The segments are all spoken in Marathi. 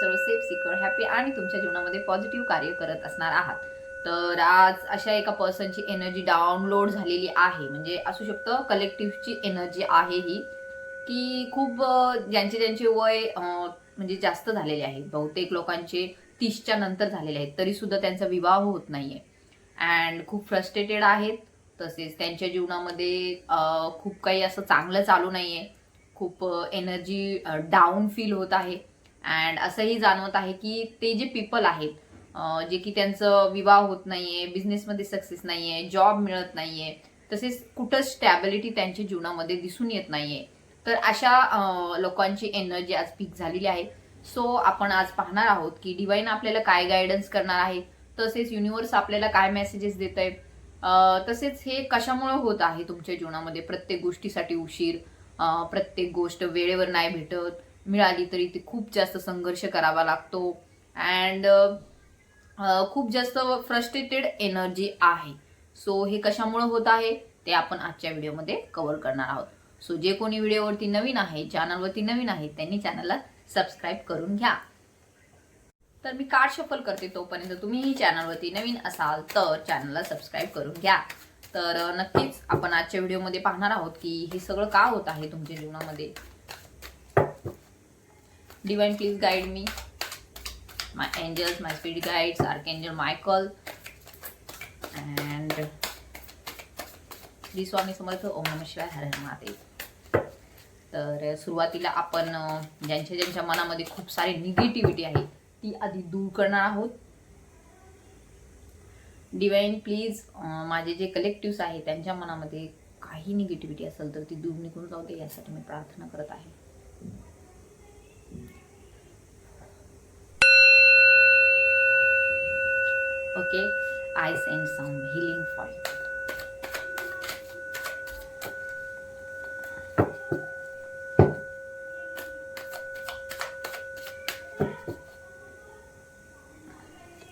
सर्व सेफ सिक्युअर हॅपी आणि तुमच्या जीवनामध्ये पॉझिटिव्ह कार्य करत असणार आहात. तर आज अशा एका पर्सनची एनर्जी डाउनलोड झालेली आहे. म्हणजे असू शकतं कलेक्टिव्हची एनर्जी आहे ही की खूप ज्यांचे ज्यांचे वय म्हणजे जास्त झालेले आहे. बहुतेक लोकांचे तीसच्या नंतर झालेले आहेत. तरीसुद्धा त्यांचा विवाह होत नाही आहे अँड खूप फ्रस्ट्रेटेड आहेत. तसेच त्यांच्या जीवनामध्ये खूप काही असं चांगलं चालू नाहीये. खूप एनर्जी डाऊन फील होत आहे. अँड असंही जाणवत आहे की ते जे पीपल आहेत जे की त्यांचं विवाह होत नाहीये बिझनेसमध्ये सक्सेस नाहीये जॉब मिळत नाहीये तसेच कुठं स्टॅबिलिटी त्यांच्या जीवनामध्ये दिसून येत नाहीये. तर अशा लोकांची एनर्जी आज पीक झालेली आहे. सो आपण आज पाहणार आहोत की डिवाईन आपल्याला काय गायडन्स करणार आहे तसेच युनिव्हर्स आपल्याला काय मेसेजेस देत आहे तसेच हे कशामुळे होत आहे तुमच्या जीवनामध्ये? प्रत्येक गोष्टीसाठी उशीर प्रत्येक गोष्ट वेळेवर नाही भेटत मिळाली तरी ते खूप जास्त संघर्ष करावा लागतो. अँड खूप जास्त फ्रस्ट्रेटेड एनर्जी आहे. सो हे कशामुळे होत आहे? ते आपण आजच्या व्हिडिओमध्ये कव्हर करणार आहोत. सो जे कोणी व्हिडिओवरती नवीन आहे चॅनलवरती नवीन आहे त्यांनी चॅनलला सबस्क्राईब करून घ्या. तर मी कार्ड शफल करते तोपर्यंत तुम्हीही चॅनलवरती नवीन असाल तर चॅनलला सबस्क्राईब करून घ्या. तर नक्कीच आपण आजच्या व्हिडिओमध्ये पाहणार आहोत की हे सगळं का होत आहे तुमच्या जीवनामध्ये? Divine please guide me my angels my spirit guides archangel Michael and Shri Swami Samarth ओम नम शिवाय हर हर महादेव. तर सुरुवातीला आपण ज्यांच्या ज्यांच्या मनामध्ये खूप सारी निगेटिव्हिटी आहे ती आधी दूर करणार आहोत. डिवाइन प्लीज माझे जे कलेक्टिव्स आहे त्यांच्या मनामध्ये काही निगेटिव्हिटी असेल तर ती दूर निघून जाऊ दे यासाठी मी प्रार्थना करत आहे. Okay? I'll send some healing for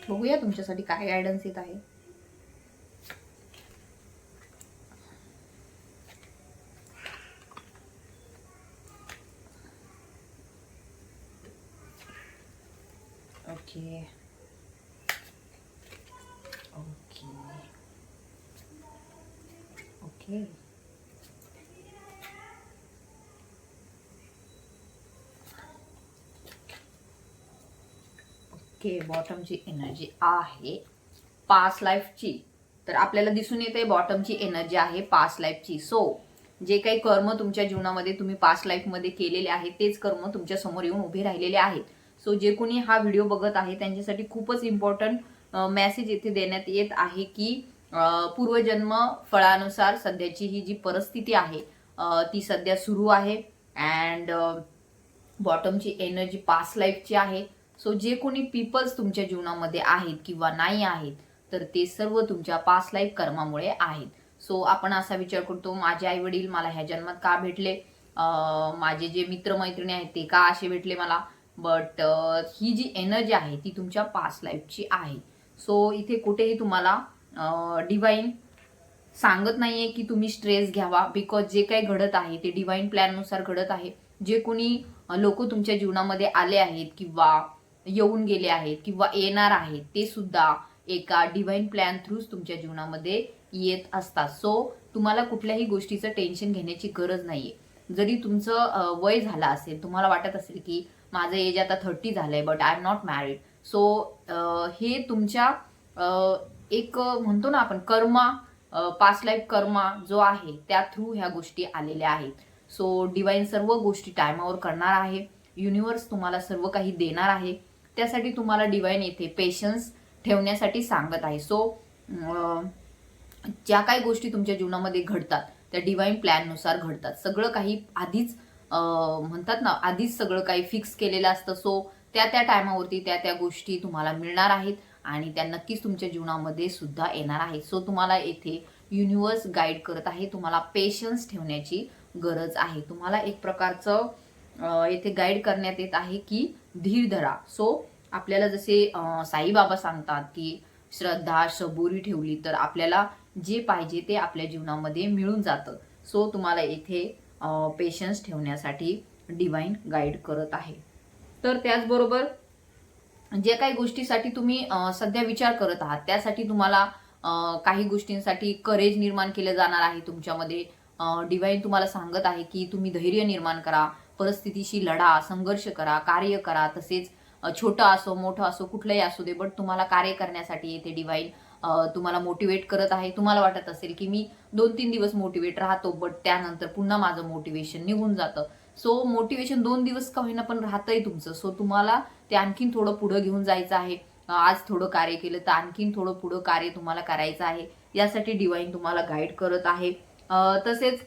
बघूया तुमच्यासाठी काय गायडन्स येत आहे ओके ओके ओके ओके बॉटमची एनर्जी आहे. पास लाईफची तर आपल्याला दिसून येते बॉटमची एनर्जी आहे पास लाईफची सो जे काही कर्म तुमच्या जीवनामध्ये तुम्ही पास लाईफमध्ये केलेले आहेत तेच कर्म तुमच्यासमोर येऊन उभे राहिलेले आहेत. सो जे कोणी हा व्हिडिओ बघत आहे त्यांच्यासाठी खूपच इम्पॉर्टंट मेसेज येथे देण्यात येत आहे की पूर्वजन्म फळानुसार सध्याची ही जी परिस्थिती आहे ती सध्या सुरू आहे. अँड बॉटमची एनर्जी पास लाईफची आहे. सो जे कोणी पीपल्स तुमच्या जीवनामध्ये आहेत किंवा नाही आहेत तर ते सर्व तुमच्या पास लाईफ कर्मामुळे आहेत. सो आपण असा विचार करतो माझे आई वडील मला ह्या जन्मात का भेटले? माझे जे मित्रमैत्रिणी आहेत ते का असे भेटले मला? बट ही जी एनर्जी आहे ती तुमच्या पास लाईफची आहे. सो इथे कुठेही तुम्हाला डिवाईन सांगत नाही आहे की तुम्ही स्ट्रेस घ्यावा. बिकॉज जे काही घडत आहे ते डिवाईन प्लॅननुसार घडत आहे. जे कोणी लोक तुमच्या जीवनामध्ये आले आहेत किंवा येऊन गेले आहेत किंवा येणार आहेत ते सुद्धा एका डिवाईन प्लॅन थ्रूच तुमच्या जीवनामध्ये येत असतात. सो तुम्हाला कुठल्याही गोष्टीचं टेन्शन घेण्याची गरज नाही आहे जरी तुमचं वय झालं असेल तुम्हाला वाटत असेल की माझं एज आता थर्टी झालं आहे but I am not married so हे तुमच्या एक म्हणतो ना आपण कर्मा पास लाईफ कर्मा जो आहे त्या थ्रू ह्या गोष्टी आलेल्या आहेत. सो डिवाईन सर्व गोष्टी टायमावर करणार आहे. युनिवर्स तुम्हाला सर्व काही देणार आहे. त्यासाठी तुम्हाला डिवाईन येथे पेशन्स ठेवण्यासाठी सांगत आहे. सो ज्या काही गोष्टी तुमच्या जीवनामध्ये घडतात त्या डिवाईन प्लॅननुसार घडतात. सगळं काही आधीच म्हणतात ना आधीच सगळं काही फिक्स केलेलं असतं. सो त्या त्या टायमावरती त्या त्या गोष्टी तुम्हाला मिळणार आहेत. आणि त्या नक्कीच तुमच्या जीवनामध्ये सुद्धा येणार आहेत सो तुम्हाला येथे युनिवर्स गाईड करत आहे. तुम्हाला पेशन्स ठेवण्याची गरज आहे. तुम्हाला एक प्रकारचं येथे गाईड करण्यात येत आहे की धीर धरा. सो आपल्याला जसे साईबाबा सांगतात की श्रद्धा सबुरी ठेवली तर आपल्याला जे पाहिजे ते आपल्या जीवनामध्ये मिळून जातं. सो तुम्हाला येथे पेशन्स ठेवण्यासाठी डिवाईन गाईड करत आहे. तर त्याचबरोबर जे काही गोष्टीसाठी तुम्ही सध्या विचार करत आहात त्यासाठी तुम्हाला काही गोष्टींसाठी करेज निर्माण केलं जाणार आहे तुमच्यामध्ये. डिवाईन तुम्हाला सांगत आहे की तुम्ही धैर्य निर्माण करा परिस्थितीशी लढा संघर्ष करा कार्य करा तसेच छोटं असो मोठं असो कुठलंही असू दे बट तुम्हाला कार्य करण्यासाठी येते डिवाईन तुम्हाला मोटिवेट करत आहे. तुम्हाला वाटत असेल की मी दोन तीन दिवस मोटिवेट राहतो बट त्यानंतर पुन्हा माझं मोटिवेशन निघून जातं. सो मोटिवेशन दोन दिवस का होईना पण राहतंय तुमचं. सो तुम्हाला ते आणखीन थोडं पुढं घेऊन जायचं आहे. आज थोडं कार्य केलं तर आणखीन थोडं पुढं कार्य तुम्हाला करायचं आहे. यासाठी डिवाईन तुम्हाला गाईड करत आहे. तसेच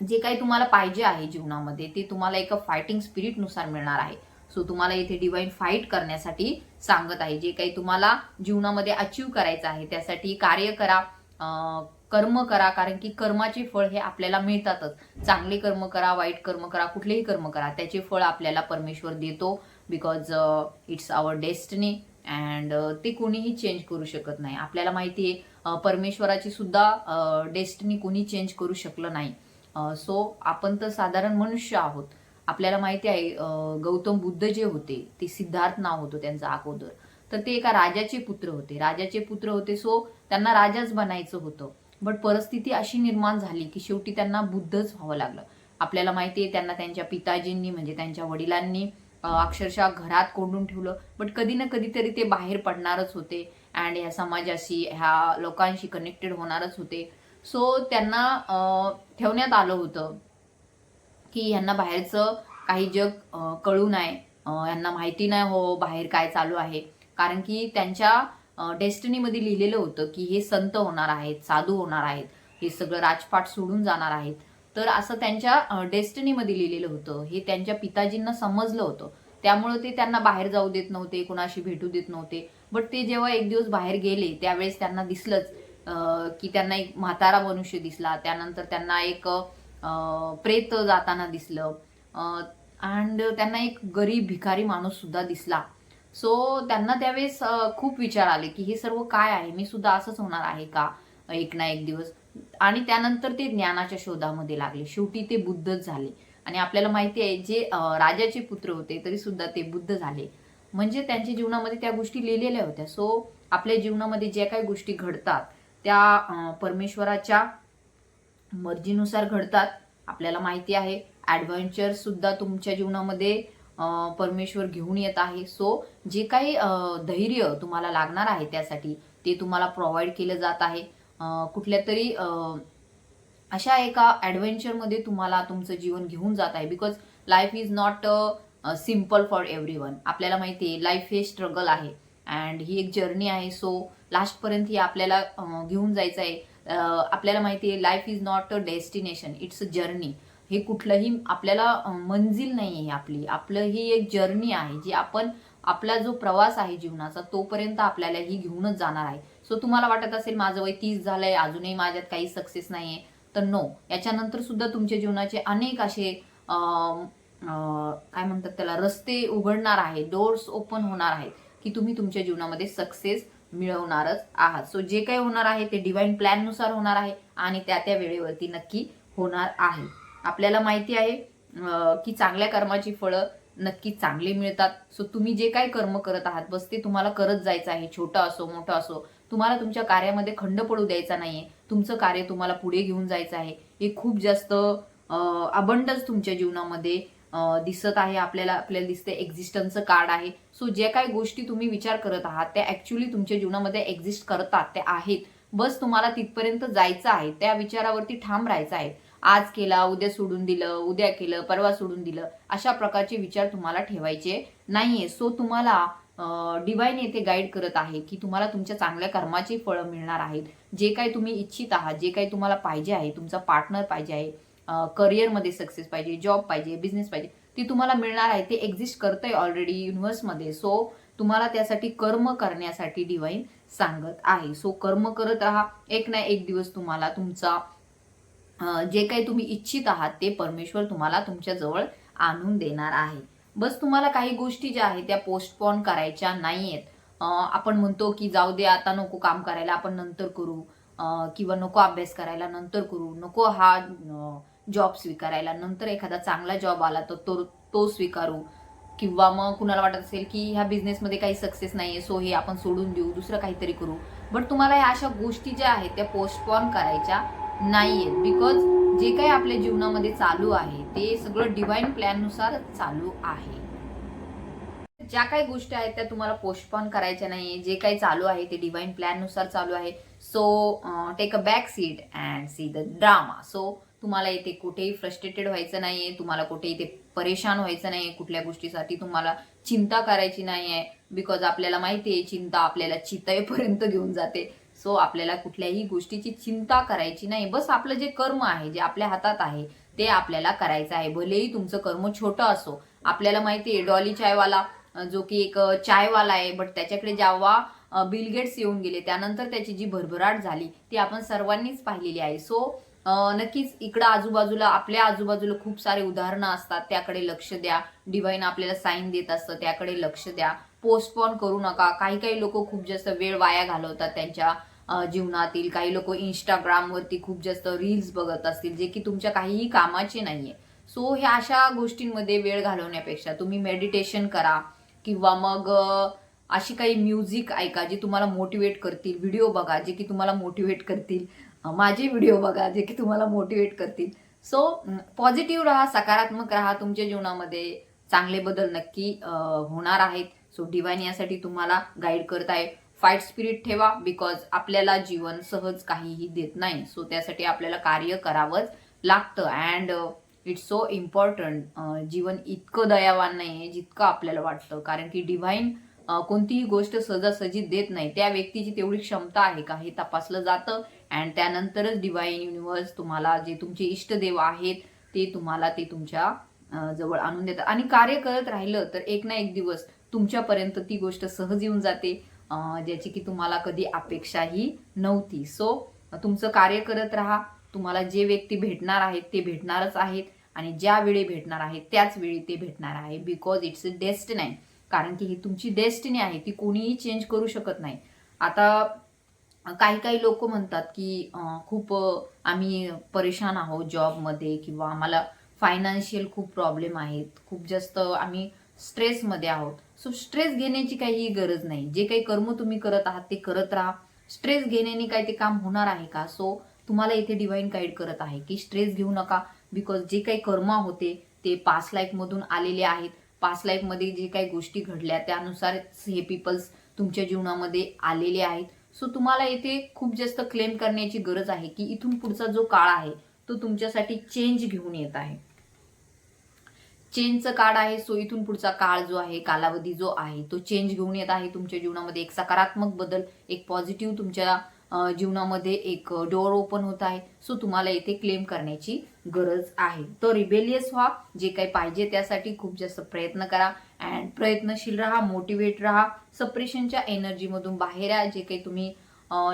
जे काही तुम्हाला पाहिजे आहे जीवनामध्ये ते तुम्हाला एका फायटिंग स्पिरिटनुसार मिळणार आहे. सो तुम्हाला इथे डिवाईन फाईट करण्यासाठी सांगत आहे. जे काही तुम्हाला जीवनामध्ये अचीव करायचं आहे त्यासाठी कार्य करा कर्म करा कारण की कर्माचे फळ हे आपल्याला मिळतातच. चांगले कर्म करा वाईट कर्म करा कुठलेही कर्म करा त्याचे फळ आपल्याला परमेश्वर देतो. Because it's our destiny and ते कोणीही चेंज करू शकत नाही. आपल्याला माहिती आहे परमेश्वराची सुद्धा डेस्टनी कोणी चेंज करू शकलं नाही. सो आपण तर साधारण मनुष्य आहोत. आपल्याला माहिती आहे गौतम बुद्ध जे होते ते सिद्धार्थ नाव होतं त्यांचं अगोदर. तर ते एका राजाचे पुत्र होते. राजाचे पुत्र होते सो त्यांना राजाच बनायचं होतं. बट परिस्थिती अशी निर्माण झाली की शेवटी त्यांना बुद्धच व्हावं लागलं. आपल्याला माहिती आहे त्यांना त्यांच्या पिताजींनी म्हणजे त्यांच्या वडिलांनी अक्षरशः घरात कोंडून ठेवलं. बट कधी ना कधीतरी ते बाहेर पडणारच होते. अँड ह्या समाजाशी ह्या लोकांशी कनेक्टेड होणारच होते. सो त्यांना ठेवण्यात आलं होतं. की ह्यांना बाहेरचं काही जग कळू नये. यांना माहिती नाही हो बाहेर काय चालू आहे. कारण की त्यांच्या डेस्टनीमध्ये लिहिलेलं होतं की हे संत होणार आहेत साधू होणार आहेत. हे सगळं राजपाट सोडून जाणार आहेत. तर असं त्यांच्या डेस्टिनीमध्ये लिहिलेलं होतं. हे त्यांच्या पिताजींना समजलं होतं. त्यामुळे ते त्यांना बाहेर जाऊ देत नव्हते कुणाशी भेटू देत नव्हते. बट ते जेव्हा एक दिवस बाहेर गेले त्यावेळेस त्यांना दिसलंच की त्यांना एक म्हातारा मनुष्य दिसला. त्यानंतर त्यांना एक प्रेत जाताना दिसलं. अँड त्यांना एक गरीब भिकारी माणूस सुद्धा दिसला. सो त्यांना त्यावेळेस खूप विचार आले की हे सर्व काय आहे? मी सुद्धा असंच होणार आहे का? एक ना एक दिवस. आणि त्यानंतर ते ज्ञानाच्या शोधामध्ये लागले. शेवटी ते बुद्धच झाले. आणि आपल्याला माहिती आहे जे राजाचे पुत्र होते तरी सुद्धा ते बुद्ध झाले. म्हणजे त्यांच्या जीवनामध्ये त्या गोष्टी लिहिलेल्या होत्या. सो आपल्या जीवनामध्ये ज्या काही गोष्टी घडतात त्या परमेश्वराच्या मर्जीनुसार घडतात. आपल्याला माहिती आहे ॲडव्हेंचर सुद्धा तुमच्या जीवनामध्ये परमेश्वर घेऊन येत आहे. सो जे काही धैर्य तुम्हाला लागणार आहे त्यासाठी ते तुम्हाला प्रोव्हाइड केलं जात आहे. कुठल्या तरी अशा एका ॲडव्हेंचरमध्ये तुम्हाला तुमचं जीवन घेऊन जात आहे. Because life is not simple for every one आपल्याला माहिती आहे लाईफ हे स्ट्रगल आहे. अँड ही एक जर्नी आहे. सो लास्टपर्यंत ही आपल्याला घेऊन जायचं आहे. आपल्याला माहिती आहे life is not a destination it's a journey हे कुठलंही आपल्याला मंजिल नाही आहे आपली. आपलं ही एक जर्नी आहे जी आपण आपला जो प्रवास आहे जीवनाचा तोपर्यंत आपल्याला ही घेऊनच जाणार आहे. सो तुम्हाला वाटत असेल माझं वय तीस झालंय अजूनही माझ्यात काही सक्सेस नाहीये. तर नो याच्यानंतर सुद्धा तुमच्या जीवनाचे अनेक असे काय म्हणतात त्याला रस्ते उघडणार आहे डोर्स ओपन होणार आहेत की तुम्ही तुमच्या जीवनामध्ये सक्सेस मिळवणारच आहात. सो जे काही होणार आहे ते डिवाइन प्लॅननुसार होणार आहे आणि त्या त्या वेळेवरती नक्की होणार आहे. आपल्याला माहिती आहे की चांगल्या कर्माची फळं नक्की चांगली मिळतात. सो तुम्ही जे काही कर्म करत आहात बस ते तुम्हाला करत जायचं आहे. छोटं असो मोठं असो. तुम्हाला तुमच्या कार्यामध्ये खंड पडू द्यायचा नाहीये. तुमचं कार्य तुम्हाला पुढे घेऊन जायचं आहे. हे खूप जास्त अबंडन्स तुमच्या जीवनामध्ये दिसत आहे. आपल्याला आपल्याला दिसते एक्झिस्टन्सचं कार्ड आहे. सो ज्या काही गोष्टी तुम्ही विचार करत आहात त्या ऍक्च्युली तुमच्या जीवनामध्ये एक्झिस्ट करतात त्या आहेत. बस तुम्हाला तिथपर्यंत जायचं आहे. त्या विचारावरती ठाम राहायचं आहे. आज केला उद्या सोडून दिलं उद्या केलं परवा सोडून दिलं अशा प्रकारचे विचार तुम्हाला ठेवायचे नाहीये. सो तुम्हाला डिवाईन येथे गाईड करत आहे की तुम्हाला तुमच्या चांगल्या कर्माची फळं मिळणार आहेत. जे काही तुम्ही इच्छित आहात जे काही तुम्हाला पाहिजे आहे तुमचा पार्टनर पाहिजे आहे करिअरमध्ये सक्सेस पाहिजे जॉब पाहिजे बिझनेस पाहिजे ती तुम्हाला मिळणार आहे. ते एक्झिस्ट करतंय ऑलरेडी युनिव्हर्समध्ये सो तुम्हाला त्यासाठी कर्म करण्यासाठी डिवाईन सांगत आहे. सो कर्म करत राहा. एक ना एक दिवस तुम्हाला तुमचा जे काही तुम्ही इच्छित आहात ते परमेश्वर तुम्हाला तुमच्या जवळ आणून देणार आहे. बस तुम्हाला काही गोष्टी ज्या आहेत त्या पोस्टपॉन करायच्या नाहीयेत. आहेत आपण म्हणतो की जाऊ दे आता नको काम करायला आपण नंतर करू. किंवा नको अभ्यास करायला नंतर करू. नको हा जॉब स्वीकारायला. नंतर एखादा चांगला जॉब आला तर तो तो स्वीकारू. किंवा मग कुणाला वाटत असेल की ह्या बिझनेसमध्ये काही सक्सेस नाही आहे सो हे आपण सोडून देऊ दुसरं काहीतरी करू. बट तुम्हाला या अशा गोष्टी ज्या आहेत त्या पोस्टपॉन करायच्या. नाहीयेत. बिकॉज जे काही आपल्या जीवनामध्ये चालू आहे ते सगळं डिवाईन प्लॅननुसार चालू आहे. ज्या काही गोष्टी आहेत त्या तुम्हाला पोस्टपॉन करायच्या नाही जे काही चालू आहे ते डिवाईन प्लॅननुसार चालू आहे. So take a back seat and see the drama so तुम्हाला इथे कुठेही फ्रस्ट्रेटेड व्हायचं नाहीये. तुम्हाला कुठे इथे परेशान व्हायचं नाहीये. कुठल्या गोष्टीसाठी तुम्हाला चिंता करायची नाहीये. बिकॉज आपल्याला माहिती आहे चिंता आपल्याला चितयेपर्यंत घेऊन जाते. सो आपल्याला कुठल्याही गोष्टीची चिंता करायची नाही. बस आपलं जे कर्म आहे जे आपल्या हातात आहे ते आपल्याला करायचं आहे. भलेही तुमचं कर्म छोटं असो. आपल्याला माहिती आहे डॉली चायवाला जो की एक चायवाला आहे बट त्याच्याकडे जेव्हा बिल गेट्स येऊन गेले त्यानंतर त्याची जी भरभराट झाली ती आपण सर्वांनीच पाहिलेली आहे. सो नक्कीच इकडं आजूबाजूला आपल्या आजूबाजूला खूप सारे उदाहरणं असतात. त्याकडे लक्ष द्या. डिवाईन आपल्याला साईन देत असतं. त्याकडे लक्ष द्या. पोस्टपॉन करू नका. काही काही लोक खूप जास्त वेळ वाया घालवतात त्यांच्या जीवनातील. काही लोक इंस्टाग्रामवरती खूप जास्त रील्स बघत असतील जे की तुमच्या काहीही कामाचे नाहीये. सो ह्या अशा गोष्टींमध्ये वेळ घालवण्यापेक्षा तुम्ही मेडिटेशन करा किंवा मग अशी काही म्युझिक ऐका जे तुम्हाला मोटिवेट करतील. व्हिडिओ बघा जे की तुम्हाला मोटिवेट करतील. माझे व्हिडिओ बघा जे की तुम्हाला मोटिवेट करतील. सो पॉझिटिव्ह राहा सकारात्मक राहा. तुमच्या जीवनामध्ये चांगले बदल नक्की होणार आहेत. सो डिवाइन यासाठी तुम्हाला गाईड करत आहे. फाईट स्पिरिट ठेवा बिकॉज आपल्याला जीवन सहज काहीही देत नाही. सो त्यासाठी आपल्याला कार्य करावंच लागतं. अँड इट्स सो इम्पॉर्टंट जीवन इतकं दयावान नाही आहे जितकं आपल्याला वाटतं. कारण की डिव्हाइन uh, कोणतीही गोष्ट सहजासहजी देत नाही. त्या व्यक्तीची तेवढी क्षमता आहे का हे तपासलं जातं. अँड त्यानंतरच डिव्हाइन युनिव्हर्स तुम्हाला जे तुमचे इष्टदेव आहेत ते तुम्हाला ते तुमच्या uh, जवळ आणून देतात. आणि कार्य करत राहिलं तर एक ना एक दिवस तुमच्यापर्यंत ती गोष्ट सहज येऊन जाते ज्याची की तुम्हाला कधी अपेक्षाही नव्हती. सो तुमचं कार्य करत राहा. तुम्हाला जे व्यक्ती भेटणार आहेत ते भेटणारच आहेत आणि ज्या वेळी भेटणार आहेत त्याच वेळी ते भेटणार आहे. बिकॉज इट्स अ डेस्टिनी आहे कारण की ही तुमची डेस्टिनी आहे ती कोणीही चेंज करू शकत नाही. आता काही काही लोक म्हणतात की खूप आम्ही परेशान आहोत जॉबमध्ये किंवा आम्हाला फायनान्शियल खूप प्रॉब्लेम आहेत. खूप जास्त आम्ही स्ट्रेसमध्ये आहोत. सो स्ट्रेस घेण्याची काहीही गरज नाही. जे काही कर्म तुम्ही करत आहात ते करत राहा. स्ट्रेस घेण्याने काय ते काम होणार आहे का? सो तुम्हाला इथे डिवाइन गाईड करत आहे की स्ट्रेस घेऊ नका बिकॉज जे काही कर्म होते ते पास्ट लाईफमधून आलेले आहेत. पास्ट लाईफमध्ये जे काही गोष्टी घडल्या त्यानुसार हे पीपल्स तुमच्या जीवनामध्ये आलेले आहेत. सो तुम्हाला येथे खूप जास्त क्लेम करण्याची गरज आहे की इथून पुढचा जो काळ आहे तो तुमच्यासाठी चेंज घेऊन येत आहे. चेंजचं काळ आहे सो इथून पुढचा काळ जो आहे कालावधी जो आहे तो चेंज घेऊन येत आहे. तुमच्या जीवनामध्ये एक सकारात्मक बदल एक पॉझिटिव्ह तुमच्या जीवनामध्ये एक डोअर ओपन होत आहे. सो तुम्हाला इथे क्लेम करण्याची गरज आहे. तर रिबेलियस व्हा जे काही पाहिजे त्यासाठी खूप जास्त प्रयत्न करा. अँड प्रयत्नशील राहा मोटिवेट राहा. सप्रेशनच्या एनर्जीमधून बाहेर या. जे काही तुम्ही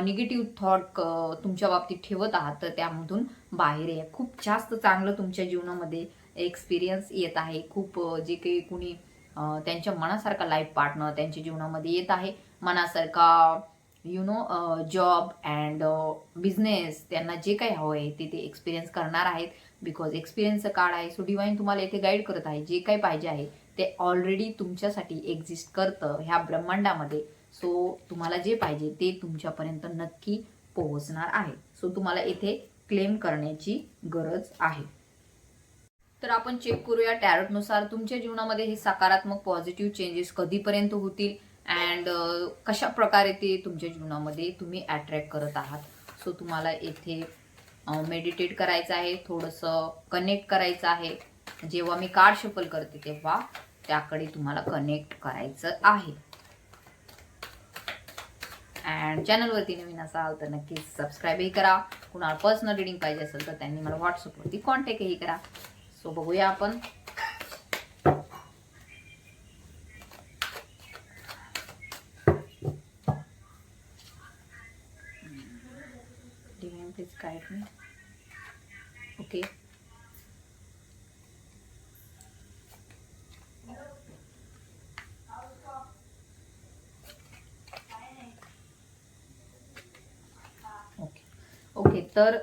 निगेटिव्ह थॉट तुमच्या बाबतीत ठेवत आहात तर त्यामधून बाहेर या. खूप जास्त चांगलं तुमच्या जीवनामध्ये एक्सपिरियन्स येत आहे. खूप जे काही कुणी त्यांच्या मनासारखा लाईफ पार्टनर त्यांच्या जीवनामध्ये येत आहे. मनासारखा you know job and business त्यांना जे काही हवं आहे ते ते एक्सपिरियन्स करणार आहेत. बिकॉज एक्सपिरियन्सचं काळ आहे. सो डिवाईन तुम्हाला इथे गाईड करत आहे. जे काही पाहिजे आहे ते ऑलरेडी तुमच्यासाठी एक्झिस्ट करतं ह्या ब्रह्मांडामध्ये. सो तुम्हाला जे पाहिजे ते तुमच्यापर्यंत नक्की पोहोचणार आहे. सो तुम्हाला इथे क्लेम करण्याची गरज आहे. तर आपण चेक करूया टॅरोटनुसार तुमच्या जीवनामध्ये हे सकारात्मक पॉझिटिव्ह चेंजेस कधीपर्यंत होतील? अँड कशा प्रकारे ते तुमच्या जीवनामध्ये तुम्ही अट्रॅक्ट करत आहात? सो तुम्हाला येथे मेडिटेट करायचं आहे थोडंसं कनेक्ट करायचं आहे. जेव्हा मी कार्ड शफल करते तेव्हा त्याकडे तुम्हाला कनेक्ट करायचं आहे. अँड चॅनलवरती नवीन असाल तर नक्कीच सबस्क्राईबही करा. कुणाला पर्सनल रिडिंग पाहिजे असेल तर त्यांनी मला व्हॉट्सअपवरती कॉन्टॅक्टही करा. सो बघूया आपण. ओके. ओके. तर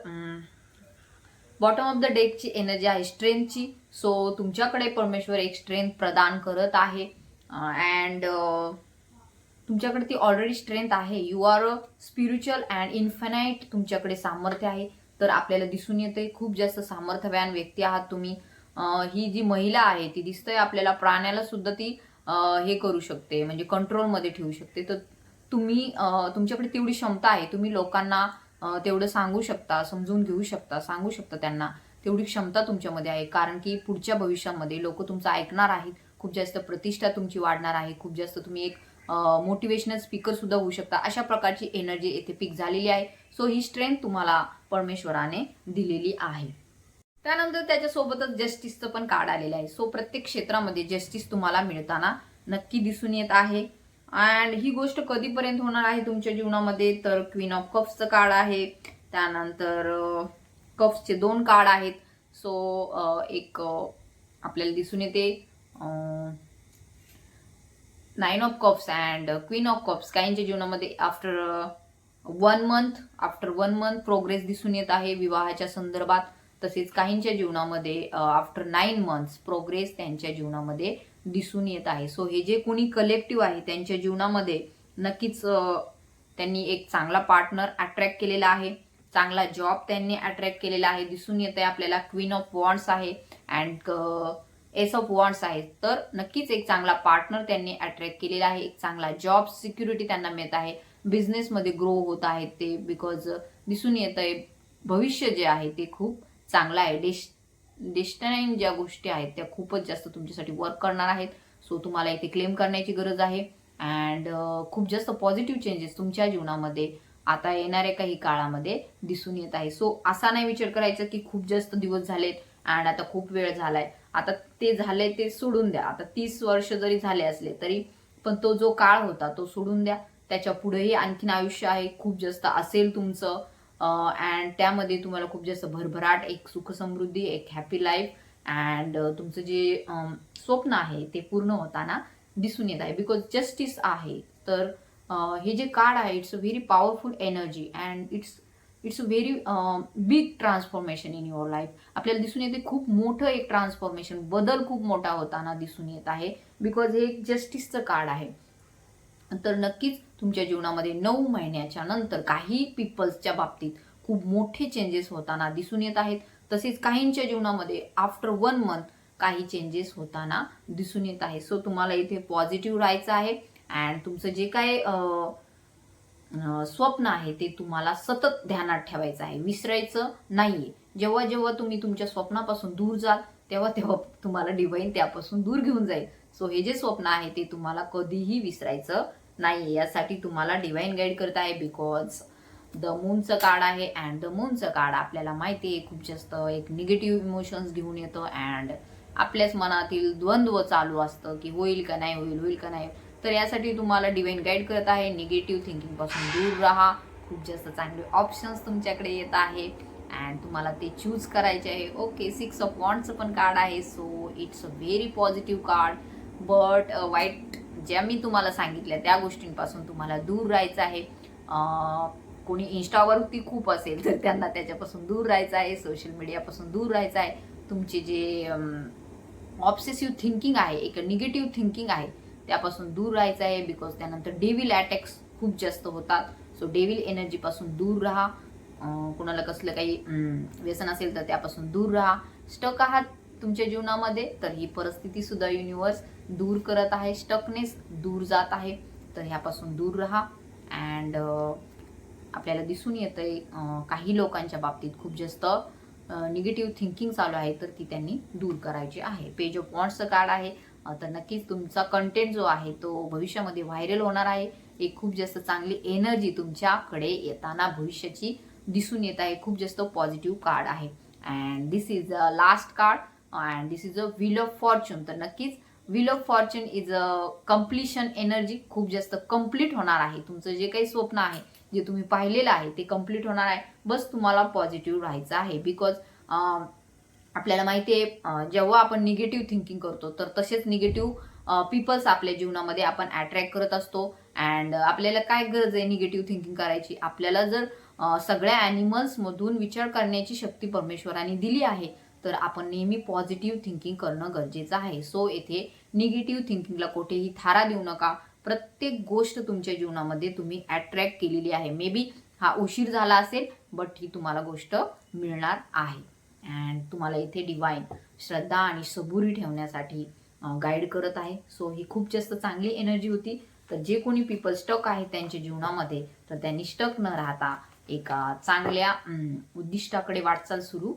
बॉटम ऑफ द डेकची एनर्जी आहे स्ट्रेंथची सो तुमच्याकडे परमेश्वर एक स्ट्रेंथ प्रदान करत आहे. अँड तुमच्याकडे ती ऑलरेडी स्ट्रेंथ आहे. You are a spiritual and infinite तुमच्याकडे सामर्थ्य आहे. तर आपल्याला दिसून येते खूप जास्त सामर्थ्यवान व्यक्ती आहात तुम्ही. ही जी महिला आहे ती दिसतंय आपल्याला प्राण्याला सुद्धा ती हे करू शकते म्हणजे कंट्रोलमध्ये ठेवू शकते. तर तुम्ही तुमच्याकडे तेवढी क्षमता आहे. तुम्ही लोकांना तेवढं सांगू शकता समजून घेऊ शकता सांगू शकता त्यांना. तेवढी क्षमता तुमच्यामध्ये आहे. कारण की पुढच्या भविष्यामध्ये लोक तुमचं ऐकणार आहेत. खूप जास्त प्रतिष्ठा तुमची वाढणार आहे. खूप जास्त तुम्ही एक मोटिवेशनल स्पीकर सुद्धा होऊ शकता. अशा प्रकारची एनर्जी येथे पिक झालेली आहे. सो ही स्ट्रेंथ तुम्हाला परमेश्वराने दिलेली आहे. त्यानंतर त्याच्यासोबतच जस्टिसचं पण कार्ड आलेलं आहे. सो प्रत्येक क्षेत्रामध्ये जस्टिस तुम्हाला मिळताना नक्की दिसून येत आहे. अँड ही गोष्ट कधीपर्यंत होणार आहे तुमच्या जीवनामध्ये? तर क्वीन ऑफ कप्सचं कार्ड आहे. त्यानंतर कप्सचे दोन कार्ड आहेत. सो एक आपल्याला दिसून येते. Nine of cups and queen of cups काहींच्या जीवनामध्ये after one month after one month progress दिसून येत आहे विवाहाच्या संदर्भात. तसेच काहींच्या जीवनामध्ये आफ्टर नाईन मंथ्स प्रोग्रेस त्यांच्या जीवनामध्ये दिसून येत आहे. सो हे जे कोणी कलेक्टिव्ह आहे त्यांच्या जीवनामध्ये नक्कीच त्यांनी एक चांगला पार्टनर अट्रॅक्ट केलेला आहे. चांगला जॉब त्यांनी अट्रॅक्ट केलेला आहे. दिसून येत आहे आपल्याला क्वीन ऑफ वॉन्ड्स आहे अँड एस ऑफ वॉन्ड्स आहे. तर नक्कीच एक चांगला पार्टनर त्यांनी अट्रॅक्ट केलेला आहे. एक चांगला जॉब सिक्युरिटी त्यांना मिळत आहे. बिझनेसमध्ये ग्रो होत आहेत ते बिकॉज दिसून येत आहे भविष्य जे आहे ते खूप चांगलं आहे. डेश डेस्टनाईन ज्या गोष्टी आहेत त्या खूपच जास्त तुमच्यासाठी वर्क करणार आहेत. सो तुम्हाला इथे क्लेम करण्याची गरज आहे. अँड खूप जास्त पॉझिटिव्ह चेंजेस तुमच्या जीवनामध्ये आता येणाऱ्या काही काळामध्ये दिसून येत आहे. सो असा नाही विचार करायचा की खूप जास्त दिवस झालेत अँड आता खूप वेळ झालाय. आता ते झाले ते सोडून द्या. आता तीस वर्ष जरी झाले असले तरी पण तो जो काळ होता तो सोडून द्या. त्याच्या पुढेही आणखीन आयुष्य आहे खूप जास्त असेल तुमचं. अँड त्यामध्ये तुम्हाला खूप जास्त भरभराट एक सुखसमृद्धी एक हॅपी लाईफ अँड तुमचं जे स्वप्न आहे ते पूर्ण होताना दिसून येत आहे. बिकॉज जस्टिस आहे. तर हे जे कार्ड आहे it's a very powerful energy and it's it's a very big transformation in your life आपल्याला दिसून येते खूप मोठं एक ट्रान्सफॉर्मेशन बदल खूप मोठा होताना दिसून येत आहे. बिकॉज हे एक जस्टिसचं कार्ड आहे. तर नक्कीच तुमच्या जीवनामध्ये नऊ महिन्याच्या नंतर काही पीपल्सच्या बाबतीत खूप मोठे चेंजेस होताना दिसून येत आहेत. तसेच काहींच्या जीवनामध्ये आफ्टर वन मंथ काही चेंजेस होताना दिसून येत आहे सो तुम्हाला इथे पॉझिटिव्ह राहायचं आहे अँड तुमचं जे काय स्वप्न आहे ते तुम्हाला सतत ध्यानात ठेवायचं आहे. विसरायचं नाहीये. जेव्हा जेव्हा तुम्ही तुमच्या स्वप्नापासून दूर जाल तेव्हा तेव्हा तुम्हाला डिवाईन त्यापासून दूर घेऊन जाईल. सो हे जे स्वप्न आहे ते तुम्हाला कधीही विसरायचं नाही यासाठी तुम्हाला डिवाईन गाईड करत आहे बिकॉज द मूनचं कार्ड आहे अँड द मूनचं कार्ड आपल्याला माहिती आहे खूप जास्त एक निगेटिव्ह इमोशन्स घेऊन येतं अँड आपल्याच मनातील द्वंद्व चालू असतं की होईल का नाही होईल होईल का नाही. तर यासाठी तुम्हाला डिवाईन गाईड करत आहे. निगेटिव्ह थिंकिंगपासून दूर राहा. खूप जास्त चांगले ऑप्शन्स तुमच्याकडे येत आहे अँड तुम्हाला ते चूज करायचे आहे. ओके सिक्स ऑफ वॉन्टचं पण कार्ड आहे. So it's a very positive card but वाईट ज्या मी तुम्हाला सांगितल्या त्या गोष्टींपासून तुम्हाला दूर राहायचं आहे. कोणी इन्स्टावरती खूप असेल तर त्यांना त्याच्यापासून दूर राहायचं आहे सोशल मीडियापासून दूर राहायचं आहे. तुमचे जे ऑब्सेसिव्ह थिंकिंग आहे एक निगेटिव्ह थिंकिंग आहे त्यापासून दूर राहायचं आहे बिकॉज त्यानंतर डेविल अटॅक्स खूप जास्त होतात. सो डेविल एनर्जीपासून दूर राहा. कोणाला कुणाला कसलं काही व्यसन असेल तर त्यापासून दूर राहा. स्टक आहात तुमच्या जीवनामध्ये तर ही परिस्थिती सुद्धा युनिवर्स दूर करत आहे स्टकनेस दूर जात आहे. तर ह्यापासून दूर राहा. अँड आपल्याला दिसून येतंय आहे काही लोकांच्या बाबतीत खूप जास्त निगेटिव्ह थिंकिंग चालू आहे तर ती त्यांनी दूर करायची आहे. पेज ऑफ वॉन्ट्सचं कार्ड आहे. तर नक्कीच तुमचा कंटेंट जो आहे तो भविष्यामध्ये व्हायरल होणार आहे. एक खूप जास्त चांगली एनर्जी तुमच्याकडे येताना भविष्याची दिसून येत आहे. खूप जास्त पॉझिटिव्ह कार्ड आहे. And this is a last card and this is a wheel of fortune तर नक्कीच wheel of fortune is a accomplishment energy खूप जास्त कंप्लीट होणार आहे. तुमचं जे काही स्वप्न आहे जे तुम्ही पाहिलेलं आहे ते कंप्लीट होणार आहे. बस तुम्हाला पॉझिटिव्ह राहायचं आहे. बिकॉज आपल्याला माहिती आहे जेव्हा आपण निगेटिव्ह थिंकिंग करतो तर तसेच निगेटिव्ह पीपल्स आपल्या जीवनामध्ये आपण अट्रॅक्ट करत असतो. अँड आपल्याला काय गरज आहे निगेटिव्ह थिंकिंग करायची? आपल्याला जर सगळ्या ॲनिमल्समधून विचार करण्याची शक्ती परमेश्वराने दिली आहे तर आपण नेहमी पॉझिटिव्ह थिंकिंग करणं गरजेचं आहे. सो येथे निगेटिव्ह थिंकिंगला कुठेही थारा देऊ नका. प्रत्येक गोष्ट तुमच्या जीवनामध्ये तुम्ही अट्रॅक्ट केलेली आहे. मे बी हा उशीर झाला असेल बट ही तुम्हाला गोष्ट मिळणार आहे. अँड तुम्हाला इथे डिवाईन श्रद्धा आणि सबुरी ठेवण्यासाठी गाईड करत आहे. सो ही खूप जास्त चांगली एनर्जी होती. तर जे कोणी पीपल स्टक आहे त्यांच्या जीवनामध्ये तर त्यांनी स्टक न राहता एका चांगल्या उद्दिष्टाकडे वाटचाल सुरू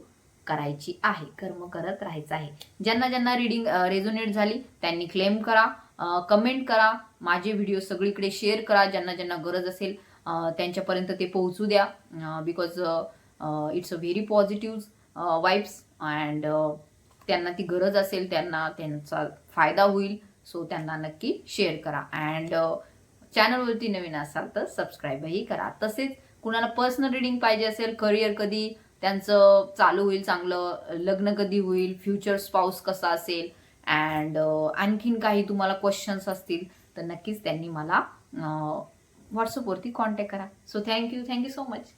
करायची आहे कर्म करत राहायचं आहे. ज्यांना ज्यांना रिडिंग रेझोनेट झाली त्यांनी क्लेम करा कमेंट करा माझे व्हिडिओ सगळीकडे शेअर करा ज्यांना ज्यांना गरज असेल त्यांच्यापर्यंत ते पोहोचू द्या. Because it's a very positive vibes and त्यांना ती गरज असेल त्यांना त्यांचा फायदा होईल सो त्यांना नक्की शेअर करा. अँड चॅनलवरती नवीन असाल तर सबस्क्राईबही करा. तसेच कुणाला पर्सनल रिडिंग पाहिजे असेल करिअर कधी त्यांचं चालू होईल चांगलं लग्न कधी होईल फ्युचर स्पाऊस कसा असेल अँड आणखीन काही तुम्हाला क्वेश्चन्स असतील तर नक्कीच त्यांनी मला व्हॉट्सअपवरती कॉन्टॅक्ट करा. So thank you thank you so much